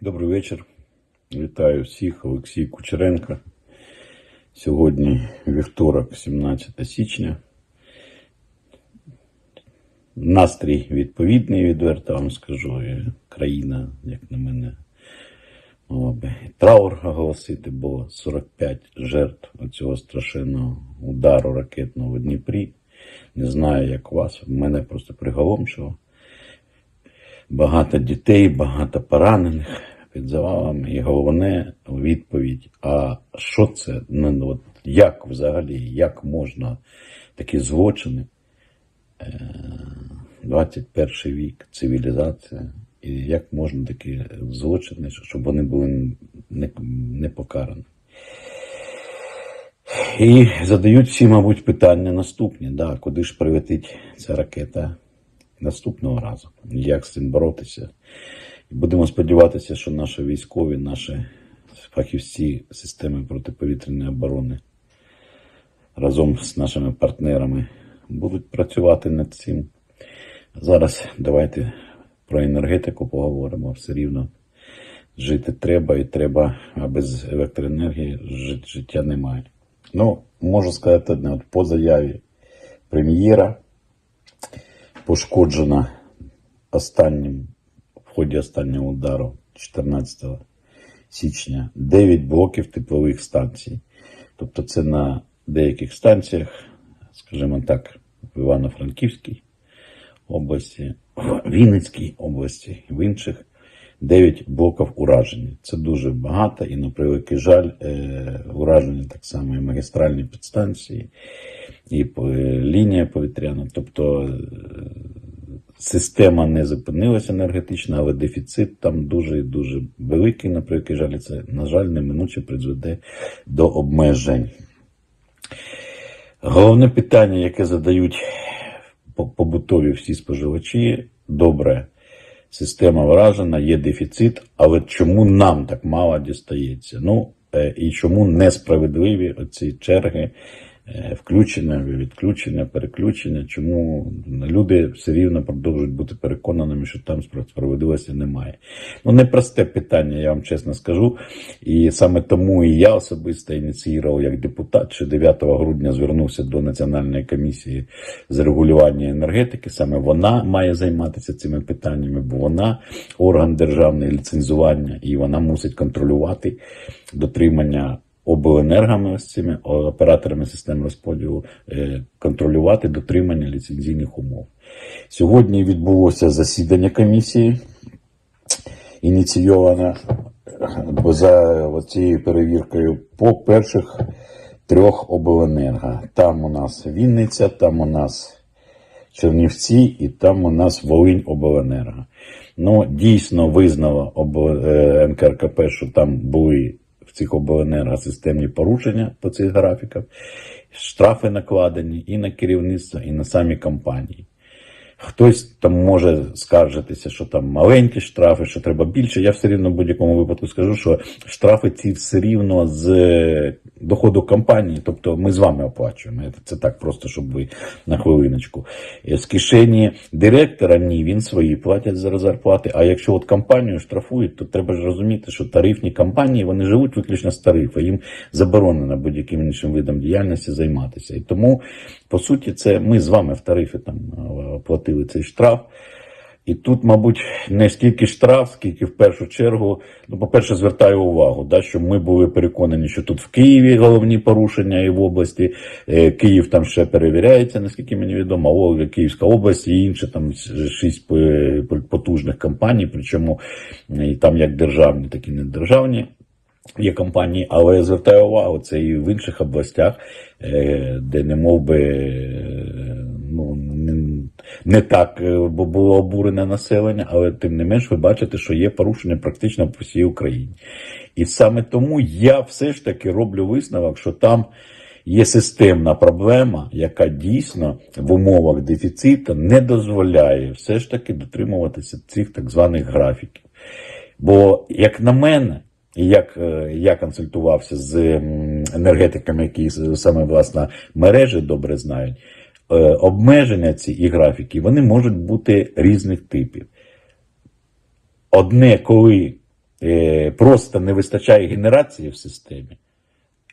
Добрий вечір. Вітаю всіх. Олексій Кучеренко. Сьогодні вівторок, 17 січня. Настрій відповідний, відверто вам скажу. Країна, як на мене, би траур оголосити, бо 45 жертв цього страшенного удару ракетного в Дніпрі. Не знаю, як вас. Мене просто приголомшило багато дітей, багато поранених під завалами. І головне відповідь: а що це? Ну, от як взагалі, як можна такі злочини? Е, 21 вік, цивілізація. І як можна такі злочини, щоб вони були не, не покарані? І задають всі, мабуть, питання наступні: да, куди ж прилетить ця ракета наступного разу? Як з цим боротися? І будемо сподіватися, що наші військові, наші фахівці системи протиповітряної оборони разом з нашими партнерами будуть працювати над цим. Зараз давайте про енергетику поговоримо. Все рівно жити треба і треба, а без електроенергії життя немає. Ну, можу сказати одне, от по заяві прем'єра пошкоджена останнім, в ході останнього удару 14 січня 9 блоків теплових станцій. Тобто це на деяких станціях, скажімо так, в Івано-Франківській області, в Вінницькій області, в інших 9 блоків уражені. Це дуже багато і, на превеликий жаль, е, уражені так само і магістральні підстанції, і е, лінія повітряна. Тобто е, система не зупинилася енергетична, але дефіцит там дуже і дуже великий, на превеликий жаль, це, на жаль, неминуче призведе до обмежень. Головне питання, яке задають побутові всі споживачі, добре, система вражена, є дефіцит, але чому нам так мало дістається? Ну, е, і чому несправедливі оці черги е, включення, відключення, переключення? Чому люди все рівно продовжують бути переконаними, що там справедливості немає? Ну, непросте питання, я вам чесно скажу. І саме тому і я особисто ініціював як депутат, що 9 грудня звернувся до Національної комісії з регулювання енергетики. Саме вона має займатися цими питаннями, бо вона орган державного ліцензування і вона мусить контролювати дотримання. Обленергами ось цими операторами систем розподілу е, контролювати дотримання ліцензійних умов. Сьогодні відбулося засідання комісії ініційована бо за цією перевіркою по перших трьох обленерго. Там у нас Вінниця, там у нас Чернівці і там у нас Волинь обленерго. Ну, дійсно визнало об- е, НКРКП, що там були в цих обленерго системні порушення по цих графіках. Штрафи накладені і на керівництво, і на самі компанії. Хтось там може скаржитися, що там маленькі штрафи, що треба більше. Я все рівно в будь-якому випадку скажу, що штрафи ці все рівно з е, доходу компанії, тобто ми з вами оплачуємо. Це так просто, щоб ви на хвилиночку. Е, З кишені директора ні, він свої платять за зарплати. А якщо от компанію штрафують, то треба ж розуміти, що тарифні компанії вони живуть виключно з тарифу. Їм заборонено будь-яким іншим видом діяльності займатися. І тому, по суті, це ми з вами в тарифі там е, платили цей штраф. І тут, мабуть, не стільки штраф, скільки в першу чергу, ну, по-перше, звертаю увагу, да, що ми були переконані, що тут в Києві головні порушення і в області. Е, Київ там ще перевіряється, наскільки мені відомо, а Київська область і інші там шість потужних компаній, причому е, і там як державні, так і недержавні. Є компанії, але я звертаю увагу, це і в інших областях, е, де не мов би не, так е, бо було обурене населення, але тим не менш ви бачите, що є порушення практично по всій Україні. І саме тому я все ж таки роблю висновок, що там є системна проблема, яка дійсно в умовах дефіциту не дозволяє все ж таки дотримуватися цих так званих графіків. Бо, як на мене, і як е, я консультувався з енергетиками, які саме власне мережі добре знають, обмеження ці і графіки вони можуть бути різних типів. Одне, коли е, просто не вистачає генерації в системі.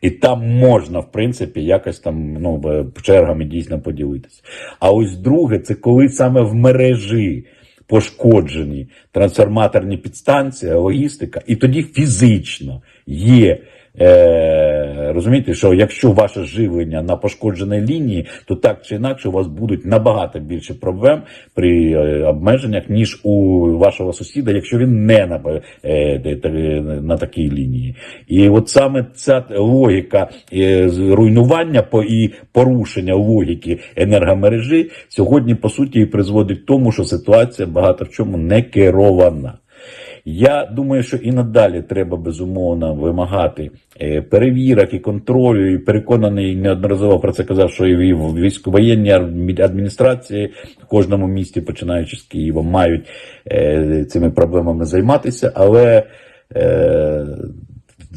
І там можна, в принципі, якось там ну, чергами дійсно поділитися. А ось друге, це коли саме в мережі пошкоджені трансформаторні підстанції, логістика, і тоді фізично є. Е, розумієте, що якщо ваше живлення на пошкодженій лінії, то так чи інакше у вас будуть набагато більше проблем при е, обмеженнях, ніж у вашого сусіда, якщо він не на, е, де- на такій лінії. І от саме ця логіка е, руйнування і порушення логіки енергомережі сьогодні по суті і призводить к тому, що ситуація багато в чому не керована. Я думаю, що і надалі треба безумовно вимагати е, перевірок і контролю. І переконаний неодноразово про це казав, що і в військовоєнній адміністрації в кожному місті, починаючи з Києва, мають е, цими проблемами займатися, але.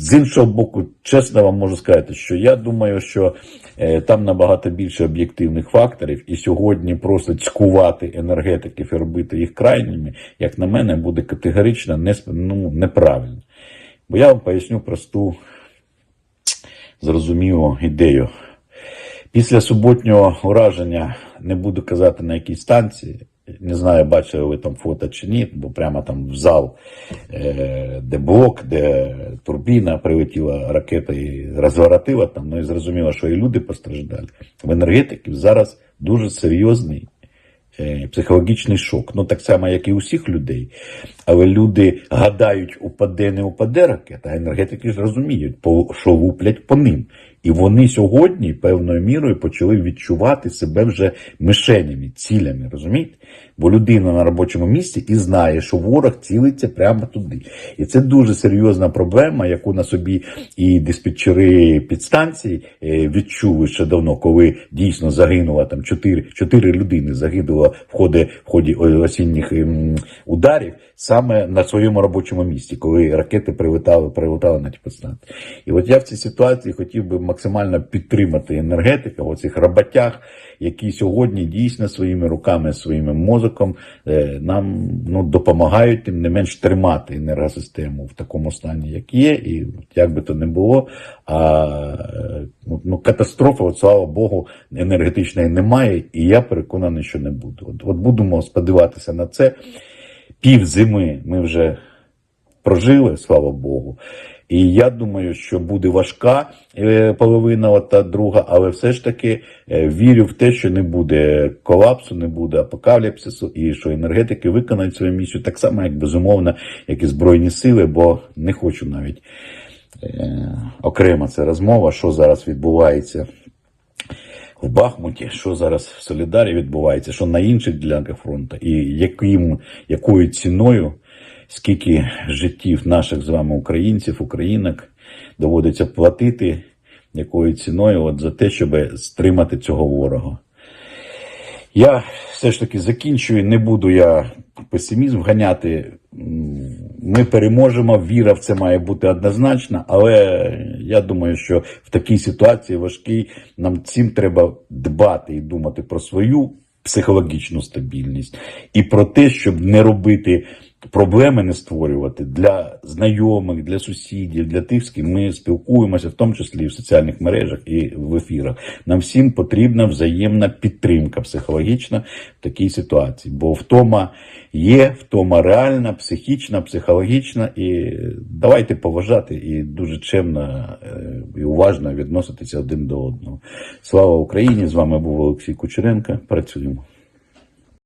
З іншого боку, чесно вам можу сказати, що я думаю, що е, там набагато більше об'єктивних факторів, і сьогодні просто цькувати енергетиків і робити їх крайніми, як на мене, буде категорично не, ну, неправильно. Бо я вам поясню просту, зрозумілу ідею. Після суботнього ураження не буду казати на якій станції. Не знаю, бачили ви там фото чи ні, бо прямо там в зал, е, де блок, де турбіна прилетіла ракета і розворотила там. Ну і зрозуміло, що і люди постраждали. В енергетиків зараз дуже серйозний е, психологічний шок. Ну так само, як і у всіх людей. Але люди гадають, упаде, не упаде ракета, а енергетики ж розуміють, що луплять по ним. І вони сьогодні певною мірою почали відчувати себе вже мишенями, цілями, розумієте? Бо людина на робочому місці і знає, що ворог цілиться прямо туди. І це дуже серйозна проблема, яку на собі і диспетчери підстанцій е, відчули ще давно, коли дійсно загинуло там чотири, чотири людини загинуло в ході, в ході осінніх ем, ударів саме на своєму робочому місці, коли ракети прилетали, прилетали на ті підстанції. І от я в цій ситуації хотів би максимально підтримати енергетика, оцих роботяг, які сьогодні дійсно своїми руками, своїм мозоком е, нам ну, допомагають тим не менш тримати енергосистему в такому стані, як є, і як би то не було. А ну, ну, катастрофи, от, слава Богу, енергетичної немає, і я переконаний, що не буде. От, от будемо сподіватися на це. Пів зими ми вже прожили, слава Богу. І я думаю, що буде важка е, половина та друга, але все ж таки е, вірю в те, що не буде колапсу, не буде апокаліпсису, і що енергетики виконають свою місію так само, як безумовно, як і Збройні сили, бо не хочу навіть е, окремо це розмова, що зараз відбувається в Бахмуті, що зараз в Солідарі відбувається, що на інших ділянках фронту, і яким, якою ціною, скільки життів наших з вами українців, українок доводиться платити, якою ціною от за те, щоб стримати цього ворога. Я все ж таки закінчую, не буду я песимізм ганяти. Ми переможемо, віра в це має бути однозначна, але я думаю, що в такій ситуації важкій нам цим треба дбати і думати про свою психологічну стабільність і про те, щоб не робити проблеми, не створювати для знайомих, для сусідів, для тих, з ким ми спілкуємося, в тому числі і в соціальних мережах і в ефірах. Нам всім потрібна взаємна підтримка психологічна в такій ситуації, бо втома є, втома реальна, психічна, психологічна, і давайте поважати і дуже чемно е, і уважно відноситися один до одного. Слава Україні! З вами був Олексій Кучеренко. Працюємо.